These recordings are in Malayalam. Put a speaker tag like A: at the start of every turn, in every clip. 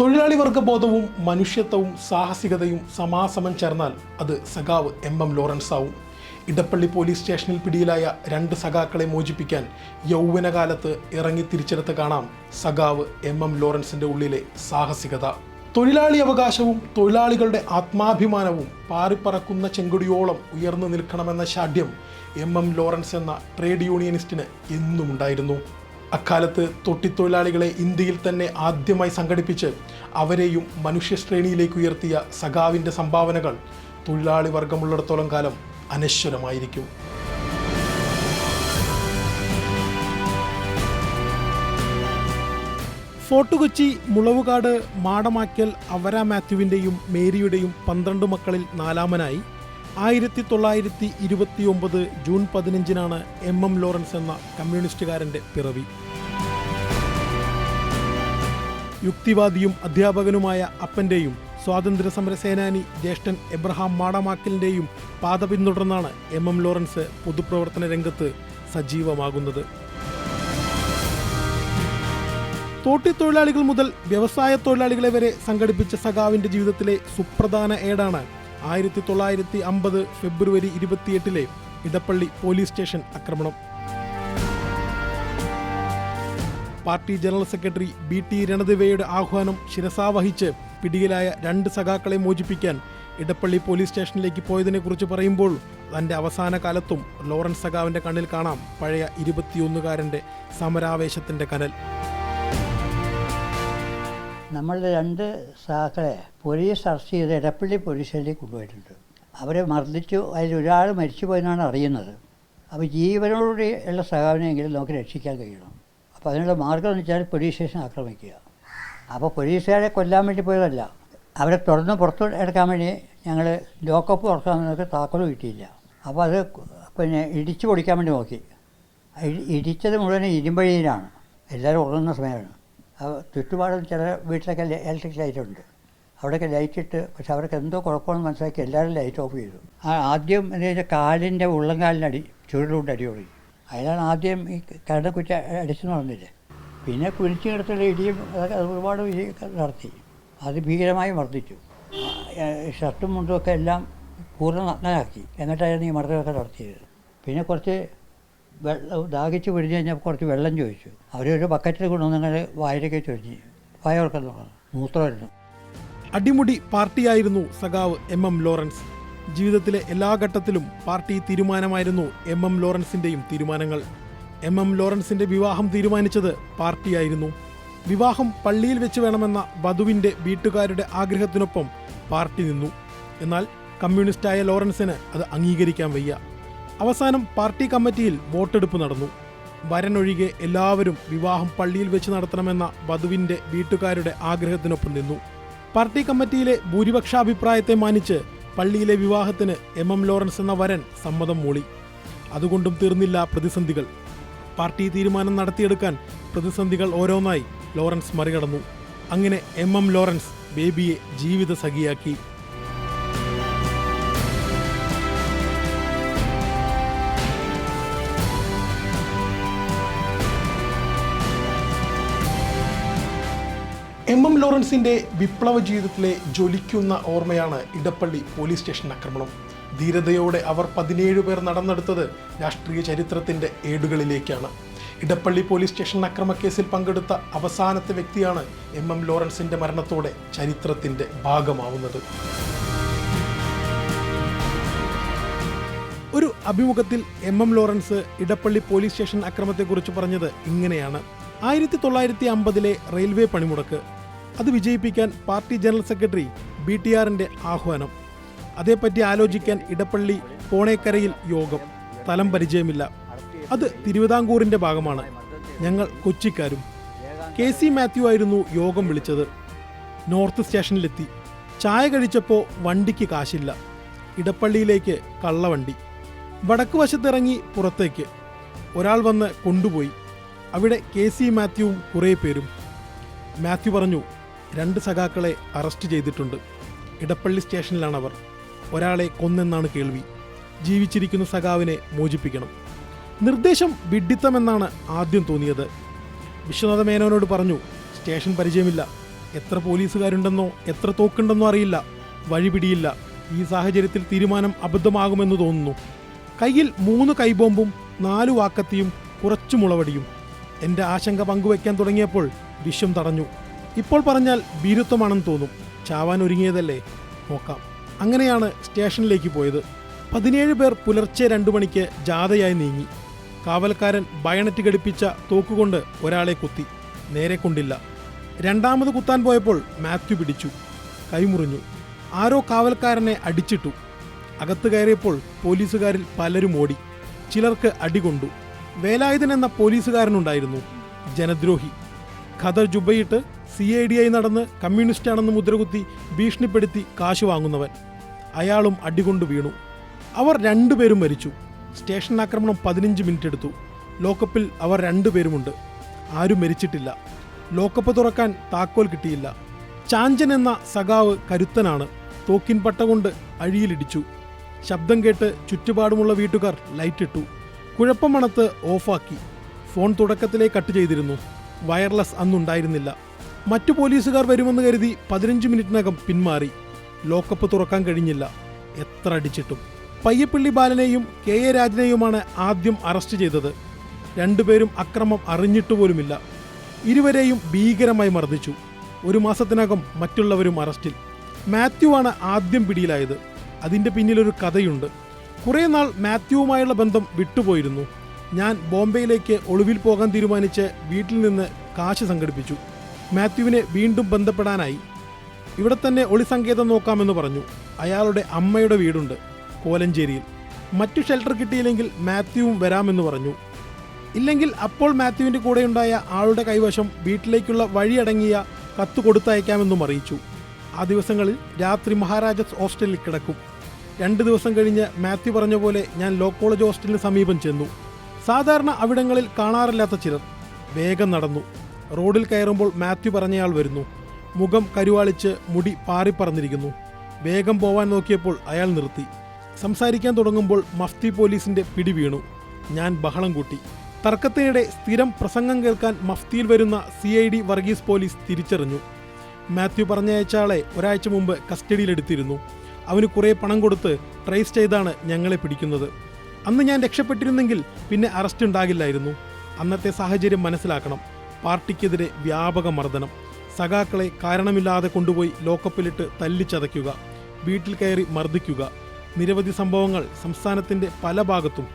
A: തൊഴിലാളി വർഗബോധവും മനുഷ്യത്വവും സാഹസികതയും സമാസമം ചേർന്നാൽ അത് സഖാവ് എം എം ലോറൻസ് ആവും ഇടപ്പള്ളി പോലീസ് സ്റ്റേഷനിൽ പിടിയിലായ രണ്ട് സഖാക്കളെ മോചിപ്പിക്കാൻ യൗവനകാലത്ത് ഇറങ്ങി തിരിച്ചെടുത്ത് കാണാം സഖാവ് എം എം ലോറൻസിന്റെ ഉള്ളിലെ സാഹസികത. തൊഴിലാളി അവകാശവും തൊഴിലാളികളുടെ ആത്മാഭിമാനവും പാറിപ്പറക്കുന്ന ചെങ്കൊടിയോളം ഉയർന്നു നിൽക്കണമെന്ന ശാഠ്യം എം എം ലോറൻസ് എന്ന ട്രേഡ് യൂണിയനിസ്റ്റിന് എന്നും ഉണ്ടായിരുന്നു അക്കാലത്ത് തൊട്ടിത്തൊഴിലാളികളെ ഇന്ത്യയിൽ തന്നെ ആദ്യമായി സംഘടിപ്പിച്ച് അവരെയും മനുഷ്യശ്രേണിയിലേക്ക് ഉയർത്തിയ സഖാവിന്റെ സംഭാവനകൾ തൊഴിലാളി വർഗമുള്ളിടത്തോളം കാലം അനശ്വരമായിരിക്കും. ഫോർട്ട് കൊച്ചി മുളവുകാട് മാടമാക്കൽ അവര മാത്യുവിന്റെയും മേരിയുടെയും പന്ത്രണ്ട് മക്കളിൽ നാലാമനായി ആയിരത്തി തൊള്ളായിരത്തി ഇരുപത്തി ഒമ്പത് ജൂൺ പതിനഞ്ചിനാണ് എം എം ലോറൻസ് എന്ന കമ്മ്യൂണിസ്റ്റുകാരന്റെ പിറവി. യുക്തിവാദിയും അധ്യാപകനുമായ അപ്പന്റെയും സ്വാതന്ത്ര്യ സമര സേനാനി ജ്യേഷ്ഠൻ എബ്രഹാം മാടമാക്കലിന്റെയും പാത പിന്തുടർന്നാണ് എം എം ലോറൻസ് പൊതുപ്രവർത്തന രംഗത്ത് സജീവമാകുന്നത്. തോട്ടിത്തൊഴിലാളികൾ മുതൽ വ്യവസായ തൊഴിലാളികളെ വരെ സംഘടിപ്പിച്ച സഖാവിന്റെ ജീവിതത്തിലെ സുപ്രധാന ഏടാണ് ആയിരത്തി തൊള്ളായിരത്തി അമ്പത് ഫെബ്രുവരി ഇരുപത്തിയെട്ടിലെ ഇടപ്പള്ളി പോലീസ് സ്റ്റേഷൻ ആക്രമണം. Party general secretary B T രണദിവയുടെ ആഹ്വാനം ശിരസാവഹിച്ച് പിടിയിലായ രണ്ട് സഖാക്കളെ മോചിപ്പിക്കാൻ ഇടപ്പള്ളി പോലീസ് സ്റ്റേഷനിലേക്ക് പോയതിനെക്കുറിച്ച് പറയുമ്പോൾ തന്റെ അവസാന കാലത്തും ലോറൻസ് സഖാവിന്റെ കണ്ണിൽ കാണാം പഴയ ഇരുപത്തിയൊന്നുകാരന്റെ സമരാവേശത്തിന്റെ കനൽ.
B: നമ്മൾ രണ്ട് സഖാക്കളെ പോലീസ് അറസ്റ്റ് ചെയ്ത് ഇടപ്പള്ളി പോലീസ് സ്റ്റേഷനിലേക്ക് കൊണ്ടുപോയിട്ടുണ്ട്. അവരെ മർദ്ദിച്ചു അതിൽ ഒരാൾ മരിച്ചു പോയെന്നാണ് അറിയുന്നത്. അപ്പോൾ ജീവനോടുകൂടി ഉള്ള സഹാവിനെങ്കിലും നമുക്ക് രക്ഷിക്കാൻ കഴിയണം. അപ്പോൾ അതിനുള്ള മാർഗം എന്ന് വെച്ചാൽ പോലീസ് സ്റ്റേഷൻ ആക്രമിക്കുക. അപ്പോൾ പോലീസുകാരെ കൊല്ലാൻ വേണ്ടി പോയതല്ല. അവരെ തുറന്ന് പുറത്ത് എടുക്കാൻ വേണ്ടി ഞങ്ങൾ ലോക്കപ്പ് തുറക്കാൻ നമുക്ക് താക്കോൽ കിട്ടിയില്ല. അപ്പോൾ അത് പിന്നെ ഇടിച്ചു പൊടിക്കാൻ വേണ്ടി നോക്കി. ഇടിച്ചത് മുഴുവൻ ഇരുമ്പഴിയിലാണ് എല്ലാവരും ഉറങ്ങുന്ന സമയമാണ്. ചുറ്റുപാടും ചില വീട്ടിലൊക്കെ ഇലക്ട്രിക് ലൈറ്റ് ഉണ്ട്. അവിടെയൊക്കെ ലൈറ്റ് ഇട്ട് പക്ഷെ അവർക്ക് എന്തോ കുഴപ്പമെന്ന് മനസ്സിലാക്കി എല്ലാവരും ലൈറ്റ് ഓഫ് ചെയ്തു. ആദ്യം എന്താ വെച്ചാൽ കാലിന്റെ ഉള്ളംകാലിനടി ചുരുളുകൊണ്ട് അടി തുടങ്ങി അതിലാണ് ആദ്യം ഈ കരട് കുറ്റ അടിച്ചു നടന്നില്ല? പിന്നെ കുരിച്ചു കിടത്തുള്ള ഇടിയും അതൊക്കെ അത് ഒരുപാട് ഇടി നടത്തി. അത് ഭീകരമായി മർദ്ദിച്ചു. ഷർട്ടും മുണ്ടും ഒക്കെ എല്ലാം പൂർണ നഗ്നനാക്കി. എന്നിട്ടായിരുന്നു ഈ മർദ്ദനമൊക്കെ നടത്തിയത്. പിന്നെ കുറച്ച് വെള്ളം ദാഹിച്ച് പിടിച്ച് കഴിഞ്ഞപ്പോൾ കുറച്ച് വെള്ളം ചോദിച്ചു. അവരൊരു ബക്കറ്റിൽ കൊണ്ടുവന്നങ്ങൾ വായിലേക്ക് ചൊരിഞ്ഞ് വായോർക്കം തുടങ്ങി. മൂത്രമായിരുന്നു
A: അടിമുടി പാർട്ടിയായിരുന്നു സഖാവ് എം എം ലോറൻസ്. ജീവിതത്തിലെ എല്ലാ ഘട്ടത്തിലും പാർട്ടി തീരുമാനമായിരുന്നു എം എം ലോറൻസിന്റെയും തീരുമാനങ്ങൾ. എം എം ലോറൻസിന്റെ വിവാഹം തീരുമാനിച്ചത് പാർട്ടിയായിരുന്നു. വിവാഹം പള്ളിയിൽ വെച്ച് വേണമെന്ന വധുവിന്റെ വീട്ടുകാരുടെ ആഗ്രഹത്തിനൊപ്പം പാർട്ടി നിന്നു. എന്നാൽ കമ്മ്യൂണിസ്റ്റായ ലോറൻസിന് അത് അംഗീകരിക്കാൻ വയ്യ. അവസാനം പാർട്ടി കമ്മിറ്റിയിൽ വോട്ടെടുപ്പ് നടന്നു. വരനൊഴികെ എല്ലാവരും വിവാഹം പള്ളിയിൽ വെച്ച് നടത്തണമെന്ന വധുവിന്റെ വീട്ടുകാരുടെ ആഗ്രഹത്തിനൊപ്പം നിന്നു. പാർട്ടി കമ്മിറ്റിയിലെ ഭൂരിപക്ഷാഭിപ്രായത്തെ മാനിച്ച് പള്ളിയിലെ വിവാഹത്തിന് എം എം ലോറൻസ് എന്ന വരൻ സമ്മതം മൂളി. അതുകൊണ്ടും തീർന്നില്ല പ്രതിസന്ധികൾ. പാർട്ടി തീരുമാനം നടത്തിയെടുക്കാൻ പ്രതിസന്ധികൾ ഓരോന്നായി ലോറൻസ് മറികടന്നു. അങ്ങനെ എം എം ലോറൻസ് ബേബിയെ ജീവിത സഖിയാക്കി എം എം ലോറൻസിന്റെ വിപ്ലവ ജീവിതത്തിലെ ജ്വലിക്കുന്ന ഓർമ്മയാണ് ഇടപ്പള്ളി പോലീസ് സ്റ്റേഷൻ ആക്രമണം. ധീരതയോടെ അവർ പതിനേഴ് പേർ നടന്നെടുത്തത് രാഷ്ട്രീയ ചരിത്രത്തിന്റെ ഏടുകളിലേക്കാണ്. ഇടപ്പള്ളി പോലീസ് സ്റ്റേഷൻ അക്രമക്കേസിൽ പങ്കെടുത്ത അവസാനത്തെ വ്യക്തിയാണ് എം എം ലോറൻസിന്റെ മരണത്തോടെ ചരിത്രത്തിന്റെ ഭാഗമാവുന്നത്. ഒരു അഭിമുഖത്തിൽ M M Lawrence Edappally police station അക്രമത്തെക്കുറിച്ച് പറഞ്ഞത് ഇങ്ങനെയാണ്. ആയിരത്തി തൊള്ളായിരത്തി അമ്പതിലെ റെയിൽവേ പണിമുടക്ക് അത് വിജയിപ്പിക്കാൻ party general secretary B T ആറിന്റെ ആഹ്വാനം. അതേപ്പറ്റി ആലോചിക്കാൻ ഇടപ്പള്ളി കോണേക്കരയിൽ യോഗം. സ്ഥലം പരിചയമില്ല. അത് തിരുവിതാംകൂറിന്റെ ഭാഗമാണ്. ഞങ്ങൾ കൊച്ചിക്കാരും. കെ സി മാത്യു ആയിരുന്നു യോഗം വിളിച്ചത്. നോർത്ത് സ്റ്റേഷനിലെത്തി. ചായ കഴിച്ചപ്പോൾ വണ്ടിക്ക് കാശില്ല. ഇടപ്പള്ളിയിലേക്ക് കള്ളവണ്ടി. വടക്ക് വശത്തിറങ്ങി പുറത്തേക്ക്. ഒരാൾ വന്ന് കൊണ്ടുപോയി. അവിടെ കെ സി മാത്യുവും കുറേ പേരും. മാത്യു പറഞ്ഞു രണ്ട് സഖാക്കളെ അറസ്റ്റ് ചെയ്തിട്ടുണ്ട്. ഇടപ്പള്ളി സ്റ്റേഷനിലാണവർ. ഒരാളെ കൊന്നെന്നാണ് കേൾവി. ജീവിച്ചിരിക്കുന്ന സഖാവിനെ മോചിപ്പിക്കണം. നിർദ്ദേശം വിഡ്ഢിത്തമെന്നാണ് ആദ്യം തോന്നിയത്. വിശ്വനാഥ മേനോനോട് പറഞ്ഞു സ്റ്റേഷൻ പരിചയമില്ല. എത്ര പോലീസുകാരുണ്ടെന്നോ എത്ര തോക്കുണ്ടെന്നോ അറിയില്ല. വഴിപിടിയില്ല ഈ സാഹചര്യത്തിൽ തീരുമാനം അബദ്ധമാകുമെന്ന് തോന്നുന്നു. കയ്യിൽ മൂന്ന് കൈബോംബും നാലു വാക്കത്തിയും കുറച്ചു മുളവടിയും എന്റെ ആശങ്ക പങ്കുവയ്ക്കാൻ തുടങ്ങിയപ്പോൾ വിശ്വം തടഞ്ഞു. ഇപ്പോൾ പറഞ്ഞാൽ ഭീരുത്വമാണെന്ന് തോന്നും. ചാവാൻ ഒരുങ്ങിയതല്ലേ? നോക്കാം. അങ്ങനെയാണ് സ്റ്റേഷനിലേക്ക് പോയത്. പതിനേഴ് പേർ പുലർച്ചെ രണ്ടു മണിക്ക് ജാഥയായി നീങ്ങി. കാവൽക്കാരൻ ബയണറ്റ് ഘടിപ്പിച്ച തോക്കുകൊണ്ട് ഒരാളെ കുത്തി. നേരെ കൊണ്ടില്ല. രണ്ടാമത് കുത്താൻ പോയപ്പോൾ മാത്യു പിടിച്ചു. കൈമുറിഞ്ഞു. ആരോ കാവൽക്കാരനെ അടിച്ചിട്ടു. അകത്ത് കയറിയപ്പോൾ പോലീസുകാരിൽ പലരും ഓടി. ചിലർക്ക് അടികൊണ്ടു വേലായുധൻ എന്ന പോലീസുകാരനുണ്ടായിരുന്നു. ജനദ്രോഹി. ഖദർ ജുബയിട്ട് സി ഐ ഡി ആയി നടന്ന് കമ്മ്യൂണിസ്റ്റാണെന്ന് മുദ്രകുത്തി ഭീഷണിപ്പെടുത്തി കാശ് വാങ്ങുന്നവൻ. അയാളും അടികൊണ്ട് വീണു. അവർ രണ്ടുപേരും മരിച്ചു. സ്റ്റേഷൻ ആക്രമണം പതിനഞ്ച് മിനിറ്റ് എടുത്തു. ലോക്കപ്പിൽ അവർ രണ്ടുപേരുമുണ്ട്. ആരും മരിച്ചിട്ടില്ല. ലോക്കപ്പ് തുറക്കാൻ താക്കോൽ കിട്ടിയില്ല. ചാഞ്ചൻ എന്ന സഖാവ് കരുത്തനാണ്. തോക്കിൻ പട്ട കൊണ്ട് അഴിയിലിടിച്ചു. ശബ്ദം കേട്ട് ചുറ്റുപാടുമുള്ള വീട്ടുകാർ ലൈറ്റിട്ടു. കുഴപ്പമണത്ത് ഓഫാക്കി. ഫോൺ തുടക്കത്തിലേ കട്ട് ചെയ്തിരുന്നു. വയർലെസ് അന്നുണ്ടായിരുന്നില്ല. മറ്റു പോലീസുകാർ വരുമെന്ന് കരുതി പതിനഞ്ച് മിനിറ്റിനകം പിന്മാറി. ലോക്കപ്പ് തുറക്കാൻ കഴിഞ്ഞില്ല. എത്ര അടിച്ചിട്ടും. പയ്യപ്പള്ളി ബാലനെയും കെ എ രാജനെയുമാണ് ആദ്യം അറസ്റ്റ് ചെയ്തത്. രണ്ടുപേരും അക്രമം അറിഞ്ഞിട്ട് പോലുമില്ല. ഇരുവരെയും ഭീകരമായി മർദ്ദിച്ചു. ഒരു മാസത്തിനകം മറ്റുള്ളവരും അറസ്റ്റിൽ. മാത്യു ആണ് ആദ്യം പിടിയിലായത്. അതിന്റെ പിന്നിലൊരു കഥയുണ്ട്. കുറേ നാൾ മാത്യുവുമായുള്ള ബന്ധം വിട്ടുപോയിരുന്നു. ഞാൻ ബോംബെയിലേക്ക് ഒളിവിൽ പോകാൻ തീരുമാനിച്ച് വീട്ടിൽ നിന്ന് കാശ് സംഘടിപ്പിച്ചു. മാത്യുവിനെ വീണ്ടും ബന്ധപ്പെടാനായി. ഇവിടെ തന്നെ ഒളിസങ്കേതം നോക്കാമെന്ന് പറഞ്ഞു. അയാളുടെ അമ്മയുടെ വീടുണ്ട് കോലഞ്ചേരിയിൽ. മറ്റു ഷെൽട്ടർ കിട്ടിയില്ലെങ്കിൽ മാത്യുവും വരാമെന്ന് പറഞ്ഞു. ഇല്ലെങ്കിൽ അപ്പോൾ മാത്യുവിന്റെ കൂടെയുണ്ടായ ആളുടെ കൈവശം വീട്ടിലേക്കുള്ള വഴിയടങ്ങിയ കത്ത് കൊടുത്തയക്കാമെന്നും അറിയിച്ചു. ആ ദിവസങ്ങളിൽ രാത്രി മഹാരാജാസ് ഹോസ്റ്റലിൽ കിടക്കും. രണ്ട് ദിവസം കഴിഞ്ഞ് മാത്യു പറഞ്ഞ പോലെ ഞാൻ ലോ കോളേജ് ഹോസ്റ്റലിന് സമീപം ചെന്നു. സാധാരണ അവിടങ്ങളിൽ കാണാറില്ലാത്ത ചിലർ വേഗം നടന്നു. റോഡിൽ കയറുമ്പോൾ മാത്യു പറഞ്ഞയാൾ വരുന്നു. മുഖം കരുവാളിച്ച് മുടി പാറിപ്പറന്നിരിക്കുന്നു വേഗം പോവാൻ നോക്കിയപ്പോൾ അയാൾ നിർത്തി. സംസാരിക്കാൻ തുടങ്ങുമ്പോൾ മഫ്തി പോലീസിന്റെ പിടി വീണു. ഞാൻ ബഹളം കൂട്ടി. തർക്കത്തിനിടെ സ്ഥിരം പ്രസംഗം കേൾക്കാൻ മഫ്തിയിൽ വരുന്ന C I D Varghese police തിരിച്ചറിഞ്ഞു. മാത്യു പറഞ്ഞയച്ചാളെ ഒരാഴ്ച മുമ്പ് കസ്റ്റഡിയിലെടുത്തിരുന്നു. അവന് കുറേ പണം കൊടുത്ത് ട്രേസ് ചെയ്താണ് ഞങ്ങളെ പിടിക്കുന്നത്. അന്ന് ഞാൻ രക്ഷപ്പെട്ടിരുന്നെങ്കിൽ പിന്നെ അറസ്റ്റ് ഉണ്ടാകില്ലായിരുന്നു. അന്നത്തെ സാഹചര്യം മനസ്സിലാക്കണം. പാർട്ടിക്കെതിരെ വ്യാപക മർദ്ദനം. സഖാക്കളെ കാരണമില്ലാതെ കൊണ്ടുപോയി ലോക്കപ്പിലിട്ട് തല്ലിച്ചതയ്ക്കുക. വീട്ടിൽ കയറി മർദ്ദിക്കുക. നിരവധി സംഭവങ്ങൾ സംസ്ഥാനത്തിന്റെ പല ഭാഗത്തും.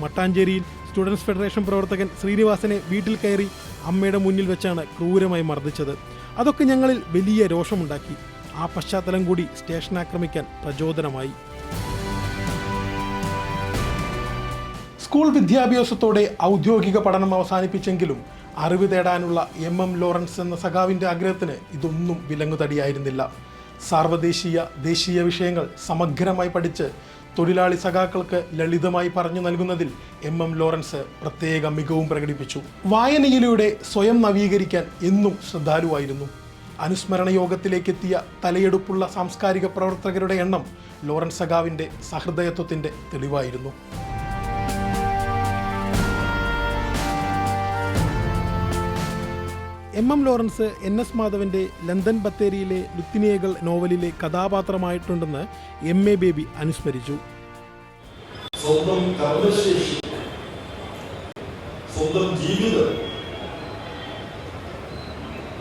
A: മട്ടാഞ്ചേരിയിൽ സ്റ്റുഡൻസ് ഫെഡറേഷൻ പ്രവർത്തകൻ ശ്രീനിവാസനെ വീട്ടിൽ കയറി അമ്മയുടെ മുന്നിൽ വെച്ചാണ് ക്രൂരമായി മർദ്ദിച്ചത്. അതൊക്കെ ഞങ്ങളിൽ വലിയ രോഷമുണ്ടാക്കി. ആ പശ്ചാത്തലം കൂടി സ്റ്റേഷൻ ആക്രമിക്കാൻ പ്രചോദനമായി. സ്കൂൾ വിദ്യാഭ്യാസത്തോടെ ഔദ്യോഗിക പഠനം അവസാനിപ്പിച്ചെങ്കിലും അറിവ് തേടാനുള്ള എം എം ലോറൻസ് എന്ന സഖാവിന്റെ ആഗ്രഹത്തിന് ഇതൊന്നും വിലങ്ങുതടിയായിരുന്നില്ല സാർവദേശീയ ദേശീയ വിഷയങ്ങൾ സമഗ്രമായി പഠിച്ച് തൊഴിലാളി സഖാക്കൾക്ക് ലളിതമായി പറഞ്ഞു നൽകുന്നതിൽ എം എം ലോറൻസ് പ്രത്യേക മികവും പ്രകടിപ്പിച്ചു. വായനയിലൂടെ സ്വയം നവീകരിക്കാൻ എന്നും ശ്രദ്ധാലുവായിരുന്നു. അനുസ്മരണ യോഗത്തിലേക്കെത്തിയ തലയെടുപ്പുള്ള സാംസ്കാരിക പ്രവർത്തകരുടെ എണ്ണം ലോറൻസ് സഖാവിന്റെ സഹൃദയത്വത്തിന്റെ തെളിവായിരുന്നു. M M Lawrence N S മാധവന്റെ ലണ്ടൻ ബത്തേരിയിലെ ലുത്തിനിയകൾ നോവലിലെ കഥാപാത്രമായിട്ടുണ്ടെന്ന് എം എ ബേബി അനുസ്മരിച്ചു.
C: സ്വന്തം കർമ്മശേഷി സ്വന്തം ജീവിതം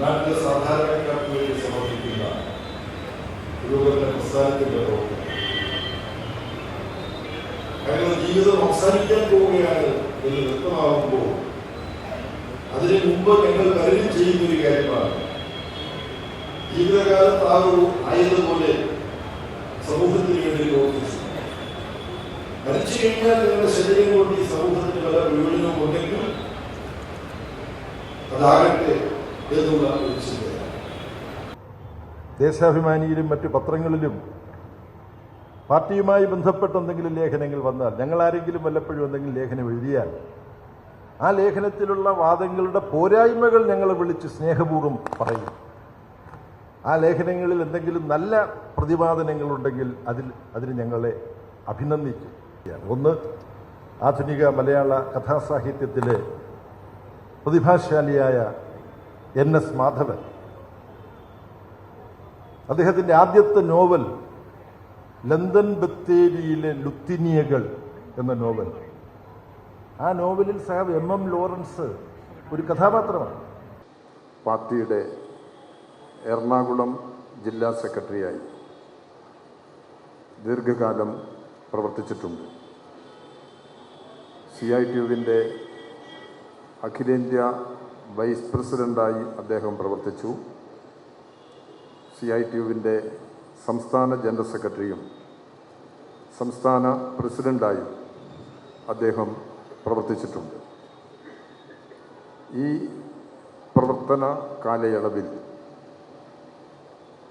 C: നാട്ടിലെ സാധാരണക്കാർക്ക് വേണ്ടി സമർപ്പിക്കുന്ന പുരോഗമന പ്രസ്ഥാനത്തിന്റെ പ്രവർത്തനം. ഞങ്ങളുടെ ജീവിതം അവസാനിക്കാൻ പോവുകയാണ് എന്ന് വ്യക്തമാകുമ്പോൾ അതിനു മുമ്പ് ഞങ്ങൾ കരുതി ചെയ്യുന്ന ഒരു കാര്യമാണ്. ജീവിതകാലം ഒരു ആയതുപോലെ സമൂഹത്തിന് വേണ്ടി പ്രവർത്തിച്ചു മരിച്ചു കഴിഞ്ഞാൽ നിങ്ങളുടെ ശരീരം കൊണ്ട് ഈ സമൂഹത്തിന് പല പ്രയോജനവും ഉണ്ടെങ്കിൽ അതാകട്ടെ എന്നുള്ള ഒരു ചിന്തയാണ്.
D: ദേശാഭിമാനിയിലും മറ്റു പത്രങ്ങളിലും പാർട്ടിയുമായി ബന്ധപ്പെട്ട എന്തെങ്കിലും ലേഖനങ്ങൾ വന്നാൽ ഞങ്ങൾ ആരെങ്കിലും വല്ലപ്പോഴും എന്തെങ്കിലും ലേഖനം എഴുതിയാൽ ആ ലേഖനത്തിലുള്ള വാദങ്ങളുടെ പോരായ്മകൾ ഞങ്ങൾ വിളിച്ച് സ്നേഹപൂർവം പറയും. ആ ലേഖനങ്ങളിൽ എന്തെങ്കിലും നല്ല പ്രതിപാദനങ്ങളുണ്ടെങ്കിൽ അതിൽ അതിന് ഞങ്ങളെ അഭിനന്ദിക്കും ഒന്ന് ആധുനിക മലയാള കഥാസാഹിത്യത്തിലെ പ്രതിഭാശാലിയായ എൻ എസ് മാധവൻ. അദ്ദേഹത്തിന്റെ ആദ്യത്തെ നോവൽ ലണ്ടൻ ബത്തേരിയിലെ ലുത്തിനിയകൾ എന്ന നോവൽ. ആ നോവലിൽ സാബ് എം എം ലോറൻസ് ഒരു കഥാപാത്രമാണ്. പാർട്ടിയുടെ എറണാകുളം ജില്ലാ സെക്രട്ടറിയായി ദീർഘകാലം പ്രവർത്തിച്ചിട്ടുണ്ട്. സി ഐ ടി യുവിന്റെ അഖിലേന്ത്യാ വൈസ് പ്രസിഡന്റായി അദ്ദേഹം പ്രവർത്തിച്ചു. സി ഐ ടി യുവിന്റെ സംസ്ഥാന ജനറൽ സെക്രട്ടറിയും സംസ്ഥാന പ്രസിഡന്റായും അദ്ദേഹം പ്രവർത്തിച്ചിട്ടുണ്ട്. ഈ പ്രവർത്തന കാലയളവിൽ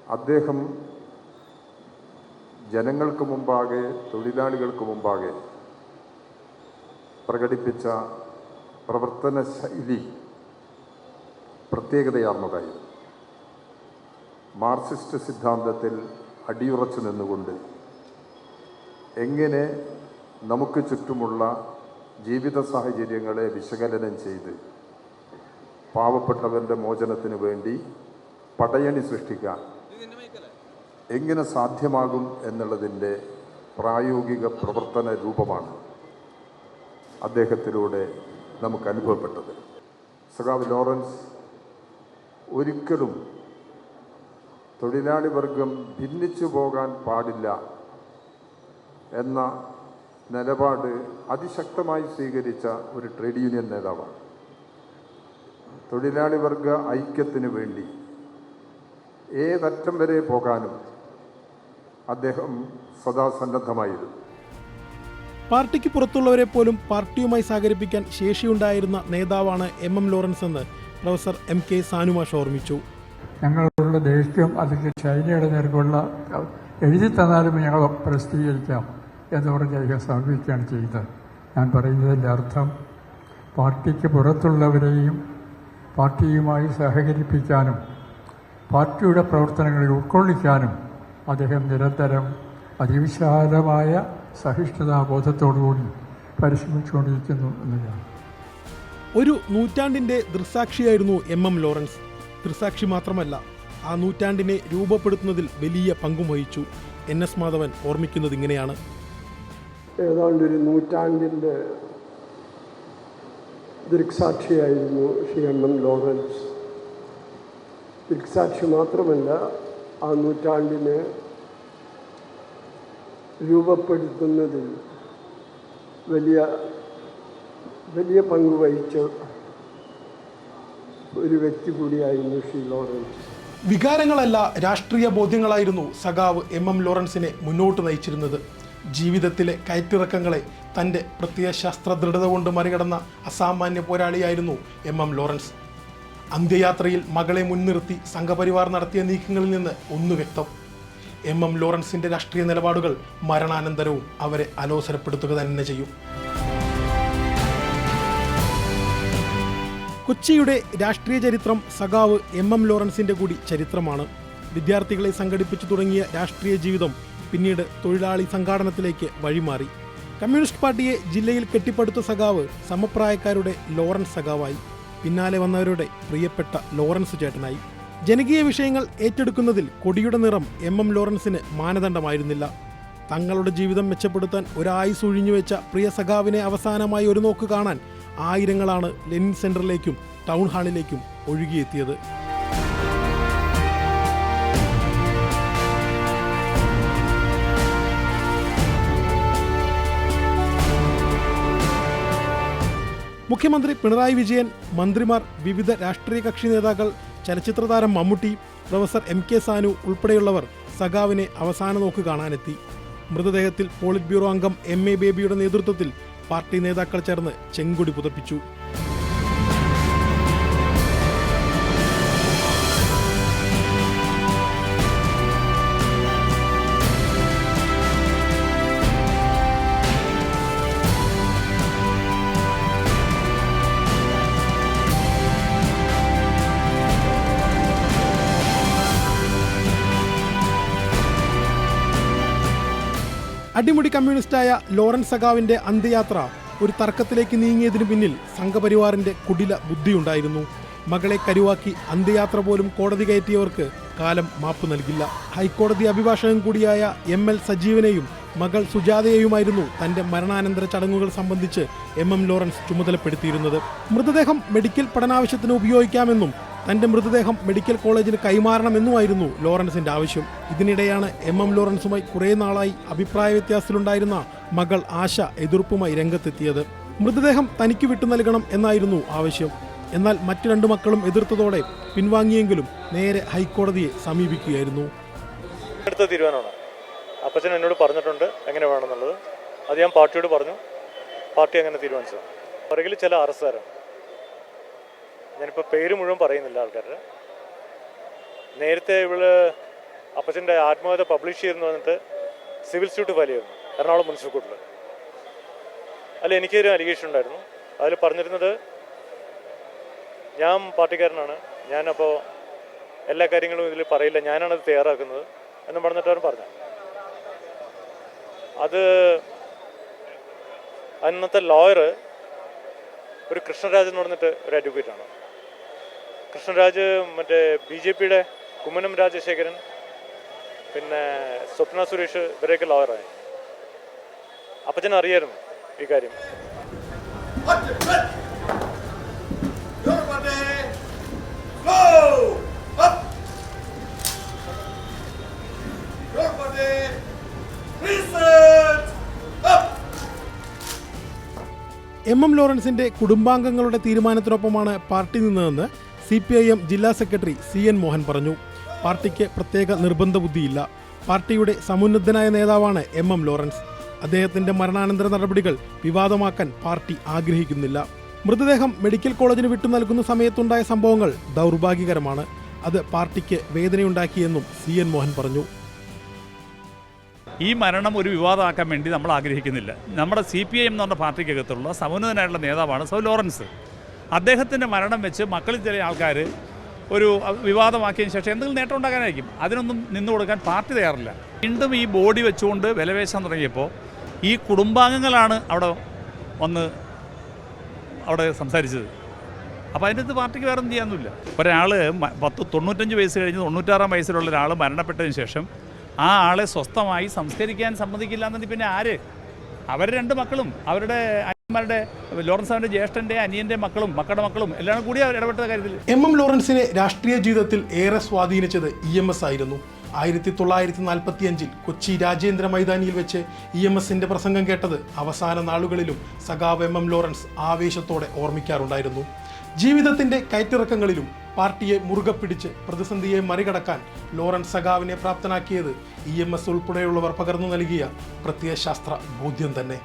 D: അദ്ദേഹം ജനങ്ങൾക്ക് മുമ്പാകെ തൊഴിലാളികൾക്ക് മുമ്പാകെ പ്രകടിപ്പിച്ച പ്രവർത്തന ശൈലി പ്രത്യേകതയാർന്നതായിരുന്നു മാർക്സിസ്റ്റ് സിദ്ധാന്തത്തിൽ അടിയുറച്ചു നിന്നുകൊണ്ട് എങ്ങനെ നമുക്ക് ചുറ്റുമുള്ള ജീവിത സാഹചര്യങ്ങളെ വിശകലനം ചെയ്ത് പാവപ്പെട്ടവരുടെ മോചനത്തിന് വേണ്ടി പടയണി സൃഷ്ടിക്കാൻ എങ്ങനെ സാധ്യമാകും എന്നുള്ളതിന്റെ പ്രായോഗിക പ്രവർത്തന രൂപമാണ് അദ്ദേഹത്തിലൂടെ നമുക്ക് അനുഭവപ്പെട്ടത്. സഖാവ് ലോറൻസ് ഒരിക്കലും തൊഴിലാളി വർഗം ഭിന്നിച്ചു പോകാൻ പാടില്ല എന്ന നിലപാട് അതിശക്തമായി സ്വീകരിച്ച ഒരു ട്രേഡ് യൂണിയൻ നേതാവാണ്. തൊഴിലാളി വർഗ ഐക്യത്തിന് വേണ്ടി ഏതറ്റം വരെ പോകാനും അദ്ദേഹം സദാ സന്നദ്ധമായിരുന്നു.
A: പാർട്ടിക്ക് പുറത്തുള്ളവരെ പോലും പാർട്ടിയുമായി സഹകരിപ്പിക്കാൻ ശേഷിയുണ്ടായിരുന്ന നേതാവാണ് എം എം ലോറൻസ് എന്ന് പ്രൊഫസർ എം കെ സാനുമാഷ് ഓർമ്മിച്ചു.
E: ഞങ്ങളുടെ ദേഷ്യം അല്ലെങ്കിൽ ചൈനയുടെ നേർക്കുള്ള എഴുതി തന്നാലും ഞങ്ങൾ പ്രസിദ്ധീകരിക്കാം അദ്ദേഹം സമർപ്പിക്കുകയാണ് ചെയ്തത്. ഞാൻ പറയുന്നതിന്റെ അർത്ഥം പാർട്ടിക്ക് പുറത്തുള്ളവരെയും പാർട്ടിയുമായി സഹകരിപ്പിക്കാനും പാർട്ടിയുടെ പ്രവർത്തനങ്ങളിൽ ഉൾക്കൊള്ളിക്കാനും അദ്ദേഹം നിരന്തരം അതിവിശാലമായ സഹിഷ്ണുതാബോധത്തോടുകൂടി പരിശ്രമിച്ചുകൊണ്ടിരിക്കുന്നു എന്നതാണ്
A: ഒരു നൂറ്റാണ്ടിന്റെ ദൃസാക്ഷിയായിരുന്നു എം എം ലോറൻസ്. ദൃസാക്ഷി മാത്രമല്ല ആ നൂറ്റാണ്ടിനെ രൂപപ്പെടുത്തുന്നതിൽ വലിയ പങ്കും വഹിച്ചു. എൻ എസ് മാധവൻ ഓർമ്മിക്കുന്നത് ഇങ്ങനെയാണ്.
F: ഏതാണ്ട് ഒരു നൂറ്റാണ്ടിന്റെ ദൃക്സാക്ഷിയായിരുന്നു ശ്രീ എം എം ലോറൻസ്. ദൃക്സാക്ഷി മാത്രമല്ല ആ നൂറ്റാണ്ടിനെ രൂപപ്പെടുത്തുന്നതിൽ വലിയ വലിയ പങ്ക് വഹിച്ച ഒരു വ്യക്തി കൂടിയായിരുന്നു ശ്രീ ലോറൻസ്.
A: വികാരങ്ങളല്ല രാഷ്ട്രീയ ബോധ്യങ്ങളായിരുന്നു സഖാവ് എം എം ലോറൻസിനെ മുന്നോട്ട് നയിച്ചിരുന്നത്. ജീവിതത്തിലെ കയറ്റിറക്കങ്ങളെ തന്റെ പ്രത്യയശാസ്ത്ര ദൃഢത കൊണ്ട് മറികടന്ന അസാമാന്യ പോരാളിയായിരുന്നു എം എം ലോറൻസ്. അന്ത്യയാത്രയിൽ മകളെ മുൻനിർത്തി സംഘപരിവാർ നടത്തിയ നീക്കങ്ങളിൽ നിന്ന് ഒന്ന് വ്യക്തം. എം എം ലോറൻസിന്റെ രാഷ്ട്രീയ നിലപാടുകൾ മരണാനന്തരവും അവരെ അലോസരപ്പെടുത്തുക തന്നെ ചെയ്യും. കൊച്ചിയുടെ രാഷ്ട്രീയ ചരിത്രം സഖാവ് എം എം ലോറൻസിന്റെ കൂടി ചരിത്രമാണ്. വിദ്യാർത്ഥികളെ സംഘടിപ്പിച്ചു തുടങ്ങിയ രാഷ്ട്രീയ ജീവിതം പിന്നീട് തൊഴിലാളി സംഘാടനത്തിലേക്ക് വഴിമാറി. കമ്മ്യൂണിസ്റ്റ് പാർട്ടിയെ ജില്ലയിൽ കെട്ടിപ്പടുത്ത സഖാവ് സമപ്രായക്കാരുടെ ലോറൻസ് സഖാവായി. പിന്നാലെ വന്നവരുടെ പ്രിയപ്പെട്ട ലോറൻസ് ചേട്ടനായി. ജനകീയ വിഷയങ്ങൾ ഏറ്റെടുക്കുന്നതിൽ കൊടിയുടെ നിറം എം എം ലോറൻസിന് മാനദണ്ഡമായിരുന്നില്ല. തങ്ങളുടെ ജീവിതം മെച്ചപ്പെടുത്താൻ ഒരായുസ് ഒഴിഞ്ഞുവെച്ച പ്രിയ സഖാവിനെ അവസാനമായി ഒരു നോക്ക് കാണാൻ ആയിരങ്ങളാണ് ലെനിൻ സെന്ററിലേക്കും ടൗൺ ഹാളിലേക്കും ഒഴുകിയെത്തിയത്. മുഖ്യമന്ത്രി പിണറായി വിജയൻ മന്ത്രിമാർ വിവിധ രാഷ്ട്രീയ കക്ഷി നേതാക്കൾ ചലച്ചിത്ര താരം Mammootty professor M K Sanu ഉൾപ്പെടെയുള്ളവർ സഖാവിനെ അവസാന നോക്ക് കാണാനെത്തി. മൃതദേഹത്തിൽ പോളിറ്റ് ബ്യൂറോ അംഗം എം എ ബേബിയുടെ നേതൃത്വത്തിൽ പാർട്ടി നേതാക്കൾ ചേർന്ന് ചെങ്കൊടി പുതപ്പിച്ചു. അടിമുടി കമ്മ്യൂണിസ്റ്റായ ലോറൻസ് സഖാവിന്റെ അന്ത്യയാത്ര ഒരു തർക്കത്തിലേക്ക് നീങ്ങിയതിനു പിന്നിൽ സംഘപരിവാറിന്റെ കുടില ബുദ്ധിയുണ്ടായിരുന്നു. മകളെ കരുവാക്കി അന്ത്യയാത്ര പോലും കോടതി കയറ്റിയവർക്ക് കാലം മാപ്പ് നൽകില്ല. ഹൈക്കോടതി അഭിഭാഷകൻ കൂടിയായ എം എൽ സജീവനെയും മകൾ സുജാതയെയുമായിരുന്നു തന്റെ മരണാനന്തര ചടങ്ങുകൾ സംബന്ധിച്ച് എം എം ലോറൻസ് ചുമതലപ്പെടുത്തിയിരുന്നത്. മൃതദേഹം മെഡിക്കൽ പഠനാവശ്യത്തിന് ഉപയോഗിക്കാമെന്നും തന്റെ മൃതദേഹം മെഡിക്കൽ കോളേജിന് കൈമാറണമെന്നുമായിരുന്നു ലോറൻസിന്റെ ആവശ്യം. ഇതിനിടെയാണ് എം എം ലോറൻസുമായി കുറേ നാളായി അഭിപ്രായ വ്യത്യാസത്തിലുണ്ടായിരുന്ന മകൾ ആശ എതിർപ്പുമായി രംഗത്തെത്തിയത്. മൃതദേഹം തനിക്ക് വിട്ടു നൽകണം എന്നായിരുന്നു ആവശ്യം. എന്നാൽ മറ്റു രണ്ടു മക്കളും എതിർത്തതോടെ പിൻവാങ്ങിയെങ്കിലും നേരെ ഹൈക്കോടതിയെ സമീപിക്കുകയായിരുന്നു.
G: എടുത്ത തീരുമാനമാണ്. അപ്പച്ചൻ എന്നോട് പറഞ്ഞിട്ടുണ്ട് എങ്ങനെ വേണമെന്നുള്ളത്. അത് ഞാൻ പാർട്ടിയോട് പറഞ്ഞു. പാർട്ടി അങ്ങനെ തീരുമാനിച്ചതാണ്. പുറകിൽ ചില അറസ്റ്റുകാരാണ് ഞാനിപ്പോൾ പേര് മുഴുവൻ പറയുന്നില്ല ആൾക്കാരുടെ. നേരത്തെ ഇവൾ അപ്പച്ചന്റെ ആത്മകഥ പബ്ലിഷ് ചെയ്തെന്ന് പറഞ്ഞിട്ട് സിവിൽ സ്യൂട്ട് ഫയൽ ചെയ്യുന്നു എറണാകുളം മുനിസിപ്പൽ കോർട്ടിൽ അതിൽ എനിക്കൊരു അലിഗേഷൻ ഉണ്ടായിരുന്നു. അതിൽ പറഞ്ഞിരുന്നത് ഞാൻ പാർട്ടിക്കാരനാണ്. ഞാനപ്പോൾ എല്ലാ കാര്യങ്ങളും ഇതിൽ പറയില്ല. ഞാനാണത് തയ്യാറാക്കുന്നത് എന്ന് പറഞ്ഞിട്ട് അവർ പറഞ്ഞു അത് അന്നത്തെ ലോയർ ഒരു കൃഷ്ണരാജ് എന്ന് പറഞ്ഞിട്ട് ഒരു അഡ്വക്കേറ്റ് ആണ്. കൃഷ്ണരാജ് മറ്റേ ബി ജെ പിയുടെ കുമ്മനം രാജശേഖരൻ പിന്നെ സ്വപ്ന സുരേഷ് ഇവരെയൊക്കെ ലോയറായി അപ്പച്ചൻ അറിയായിരുന്നു ഈ കാര്യം.
A: എം എം ലോറൻസിന്റെ കുടുംബാംഗങ്ങളുടെ തീരുമാനത്തിനൊപ്പമാണ് പാർട്ടി നിന്നതെന്ന് സി പി ഐ എം ജില്ലാ സെക്രട്ടറി സി എൻ മോഹൻ പറഞ്ഞു. പാർട്ടിക്ക് പ്രത്യേക നിർബന്ധ ബുദ്ധിയില്ല. പാർട്ടിയുടെ സമുന്നതനായ നേതാവാണ് എം എം ലോറൻസ്. അദ്ദേഹത്തിന്റെ മരണാനന്തര നടപടികൾ വിവാദമാക്കാൻ പാർട്ടി ആഗ്രഹിക്കുന്നില്ല. മൃതദേഹം മെഡിക്കൽ കോളേജിന് വിട്ടു നൽകുന്ന സമയത്തുണ്ടായ സംഭവങ്ങൾ ദൗർഭാഗ്യകരമാണ്. അത് പാർട്ടിക്ക് വേദനയുണ്ടാക്കിയെന്നും സി എൻ മോഹൻ പറഞ്ഞു.
H: ഈ മരണം ഒരു വിവാദമാക്കാൻ വേണ്ടി നമ്മൾ ആഗ്രഹിക്കുന്നില്ല. നമ്മുടെ സി പി ഐ എം എന്ന് പറഞ്ഞ പാർട്ടിക്കകത്തുള്ള സമുന്നതനായിട്ടുള്ള നേതാവാണ് സൗ ലോറൻസ്. അദ്ദേഹത്തിന്റെ മരണം വെച്ച് മക്കളിൽ ചില ആൾക്കാർ ഒരു വിവാദമാക്കിയതിന് ശേഷം എന്തെങ്കിലും നേട്ടം ഉണ്ടാക്കാനായിരിക്കും അതിനൊന്നും നിന്നു കൊടുക്കാൻ പാർട്ടി തയ്യാറില്ല. വീണ്ടും ഈ ബോഡി വെച്ചുകൊണ്ട് വിലപേശാൻ തുടങ്ങിയപ്പോൾ ഈ കുടുംബാംഗങ്ങളാണ് അവിടെ വന്ന് അവിടെ സംസാരിച്ചത്. അപ്പോൾ അതിന്റെ അടുത്ത് പാർട്ടിക്ക് വേറെ ഒന്നും ചെയ്യാനൊന്നുമില്ല. ഒരാൾ പത്ത് തൊണ്ണൂറ്റഞ്ച് വയസ്സ് കഴിഞ്ഞ് തൊണ്ണൂറ്റാറാം വയസ്സിലുള്ള ഒരാൾ മരണപ്പെട്ടതിന് ശേഷം ആ ആളെ സ്വസ്ഥമായി സംസ്കരിക്കാൻ സമ്മതിക്കില്ല എന്നത് പിന്നെ ആര്? അവർ രണ്ട് മക്കളും. അവരുടെ അനിയന്മാരുടെ ലോറൻസ് ജ്യേഷ്ഠന്റെ അനിയന്റെ മക്കളും മക്കളുടെ മക്കളും എല്ലാം കൂടി ഇടപെട്ട കാര്യത്തിൽ.
A: എം എം ലോറൻസിനെ രാഷ്ട്രീയ ജീവിതത്തിൽ ഏറെ സ്വാധീനിച്ചത് ഇ എം എസ് ആയിരുന്നു. ആയിരത്തി തൊള്ളായിരത്തി നാൽപ്പത്തി അഞ്ചിൽ കൊച്ചി രാജേന്ദ്ര മൈതാനിയിൽ വെച്ച് ഇ എം എസിന്റെ പ്രസംഗം കേട്ടത് അവസാന നാളുകളിലും സഖാവ് എം എം ലോറൻസ് ആവേശത്തോടെ ഓർമ്മിക്കാറുണ്ടായിരുന്നു. ജീവിതത്തിന്റെ കയറ്റിറക്കങ്ങളിലും പാർട്ടിയെ മുറുകെ പിടിച്ച് പ്രതിസന്ധിയെ മറികടക്കാൻ ലോറൻസ് സഖാവിനെ പ്രാപ്തനാക്കിയത് ഇ എം എസ് ഉൾപ്പെടെയുള്ളവർ പകർന്നു നൽകിയ പ്രത്യയശാസ്ത്ര ബോധ്യം തന്നെ.